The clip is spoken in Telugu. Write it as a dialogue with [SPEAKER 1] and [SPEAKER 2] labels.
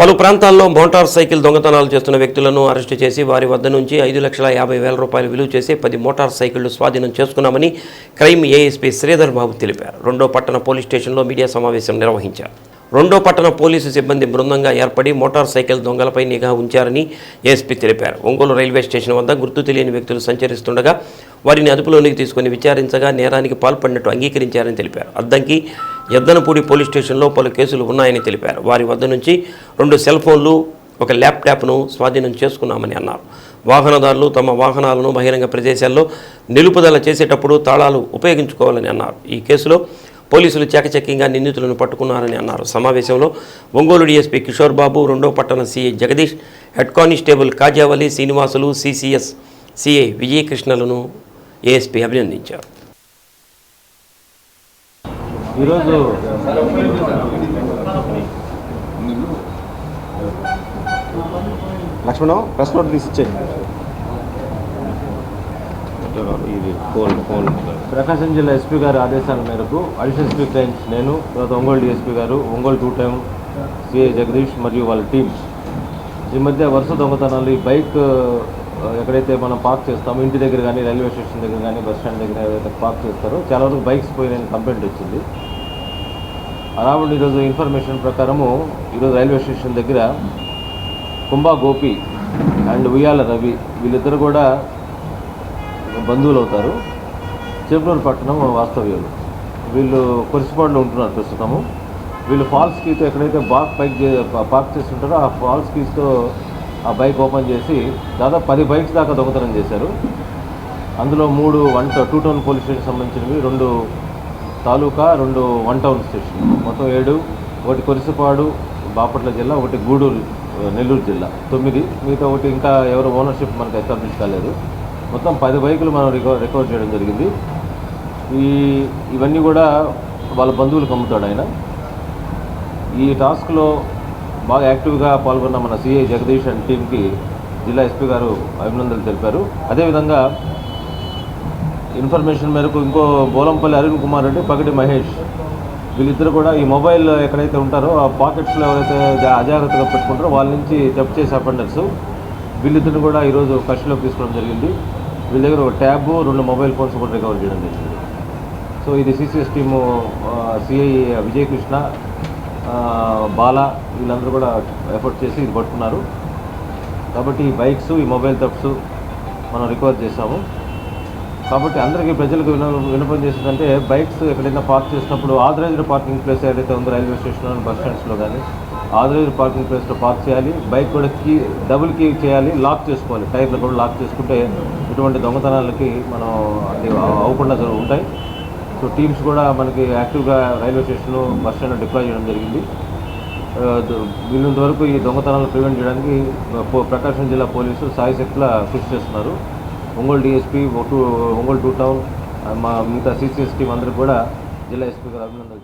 [SPEAKER 1] పలు ప్రాంతాల్లో మోటార్ సైకిల్ దొంగతనాలు చేస్తున్న వ్యక్తులను అరెస్టు చేసి వారి వద్ద నుంచి ఐదు లక్షల యాభై వేల రూపాయలు విలువ చేసే పది మోటార్ సైకిళ్ళు స్వాధీనం చేసుకున్నామని క్రైమ్ ఏఎస్పీ శ్రీధర్ బాబు తెలిపారు. రెండో పట్టణ పోలీస్ స్టేషన్లో మీడియా సమావేశం నిర్వహించారు. రెండో పట్టణ పోలీసు సిబ్బంది బృందంగా ఏర్పడి మోటార్ సైకిల్ దొంగలపై నిఘా ఉంచారని ఏఎస్పీ తెలిపారు. ఒంగోలు రైల్వే స్టేషన్ వద్ద గుర్తు తెలియని వ్యక్తులు సంచరిస్తుండగా వారిని అదుపులోనికి తీసుకుని విచారించగా నేరానికి పాల్పడినట్టు అంగీకరించారని తెలిపారు. అద్దంకి ఎద్దనపూడి పోలీస్ స్టేషన్లో పలు కేసులు ఉన్నాయని తెలిపారు. వారి వద్ద నుంచి రెండు సెల్ ఫోన్లు ఒక ల్యాప్టాప్ను స్వాధీనం చేసుకున్నామని అన్నారు. వాహనదారులు తమ వాహనాలను బహిరంగ ప్రదేశాల్లో నిలుపుదల చేసేటప్పుడు తాళాలు ఉపయోగించుకోవాలని అన్నారు. ఈ కేసులో పోలీసులు చాకచక్యంగా నిందితులను పట్టుకున్నారని అన్నారు. సమావేశంలో ఒంగోలు డీఎస్పీ కిషోర్ బాబు రెండో పట్టణ CI Jagadish head constable Kajavali Srinivasulu CCS CI విజయకృష్ణలను ASP అభినందించారు.
[SPEAKER 2] ఈరోజు
[SPEAKER 3] లక్ష్మణం ప్రెస్ నోట్ తీసి ఇచ్చేయి ఇది ఫోన్ ఫోన్
[SPEAKER 2] ప్రకాశం జిల్లా ఎస్పీ గారి ఆదేశాల మేరకు అడిషనల్ ఎస్పీ క్రైమ్స్ నేను తర్వాత ఒంగోలు డిఎస్పీ గారు Ongole two time CI Jagadish మరియు వాళ్ళ టీమ్. ఈ మధ్య వరుస దొంగతనాలు ఈ బైక్ ఎక్కడైతే మనం పార్క్ చేస్తామో ఇంటి దగ్గర కానీ రైల్వే స్టేషన్ దగ్గర కానీ బస్ స్టాండ్ దగ్గర ఏదైతే పార్క్ చేస్తారో చాలా వరకు బైక్స్ పోయిన కంప్లైంట్ వచ్చింది. రావణ ఈరోజు ఇన్ఫర్మేషన్ ప్రకారము ఈరోజు రైల్వే స్టేషన్ దగ్గర కుంభా గోపి అండ్ ఉయ్యాల రవి వీళ్ళిద్దరు కూడా బంధువులు అవుతారు చెరుకులూరు పట్టణం వాస్తవ్యులు వీళ్ళు కొరిసిపాడులో ఉంటున్నారు ప్రస్తుతము. వీళ్ళు ఫాల్స్ కీతో ఎక్కడైతే బాక్ బైక్ చే- పార్క్ చేస్తుంటారో ఆ ఫాల్స్ కీస్తో ఆ బైక్ ఓపెన్ చేసి దాదాపు పది బైక్స్ దాకా దొంగతనం చేశారు. అందులో మూడు one two town police station సంబంధించినవి రెండు తాలూకా రెండు వన్ టౌన్ స్టేషన్. మొత్తం ఏడు ఒకటి కొరిసిపాడు బాపట్ల జిల్లా ఒకటి గూడూరు నెల్లూరు జిల్లా. తొమ్మిది మిగతా ఒకటి ఇంకా ఎవరు ఓనర్షిప్ మనకు ఎస్టాబ్లిష్ కాలేదు. మొత్తం పది బైకులు మనం రికవర్ రికవర్ చేయడం జరిగింది. ఈ ఇవన్నీ కూడా వాళ్ళ బంధువులకు అమ్ముతాడు ఆయన. ఈ టాస్క్లో బాగా యాక్టివ్గా పాల్గొన్న మన సిఐ జగదీష్ అండ్ టీంకి జిల్లా ఎస్పీ గారు అభినందనలు తెలిపారు. అదేవిధంగా ఇన్ఫర్మేషన్ మేరకు ఇంకో బోలంపల్లి అరుణ్ కుమార్ రెడ్డి పగటి మహేష్. వీళ్ళిద్దరు కూడా ఈ మొబైల్ ఎక్కడైతే ఉంటారో ఆ పాకెట్స్లో ఎవరైతే అజాగ్రత్తగా పెట్టుకుంటారో వాళ్ళ నుంచి జప్ చేసే అపెండర్స్ వీళ్ళిద్దరిని కూడా ఈరోజు కస్టడీలోకి తీసుకోవడం జరిగింది. వీళ్ళ దగ్గర ఒక ట్యాబ్ రెండు మొబైల్ ఫోన్స్ కూడా రికవర్ చేయడం జరిగింది. సో ఇది సిసిఎస్ టీము సిఐ విజయకృష్ణ ఆ, బాల వీళ్ళందరూ కూడా ఎఫర్ట్ చేసి ఇది పట్టుకున్నారు. కాబట్టి ఈ బైక్స్ ఈ మొబైల్ తప్స్ మనం రికవర్ చేసాము. కాబట్టి అందరికీ ప్రజలకు విన వినపం చేసేదంటే బైక్స్ ఎక్కడైనా పార్క్ చేసినప్పుడు ఆథరైజ్డ్ పార్కింగ్ ప్లేస్ ఏదైతే ఉందో రైల్వే స్టేషన్ బస్ స్టాండ్స్లో కానీ ఆథరైజ్డ్ పార్కింగ్ ప్లేస్లో పార్క్ చేయాలి బైక్ కూడా కీ డబుల్ కీ చేయాలి లాక్ చేసుకోవాలి. టైర్లు కూడా లాక్ చేసుకుంటే ఇటువంటి దొంగతనాలకి మనం అది అవ్వకుండా ఉంటాయి. సో టీమ్స్ కూడా మనకి యాక్టివ్గా railway station bus stand deploy చేయడం జరిగింది. వీళ్ళంత వరకు ఈ దొంగతనాలు ప్రివెంట్ చేయడానికి పో- ప్రకాశం జిల్లా పోలీసు సాయి శక్తుల కృషి చేస్తున్నారు. Ongole DSP Ongole two town మా మిగతా సిసిఎస్ టీం అందరికి కూడా జిల్లా ఎస్పీ గారు అభినందనలు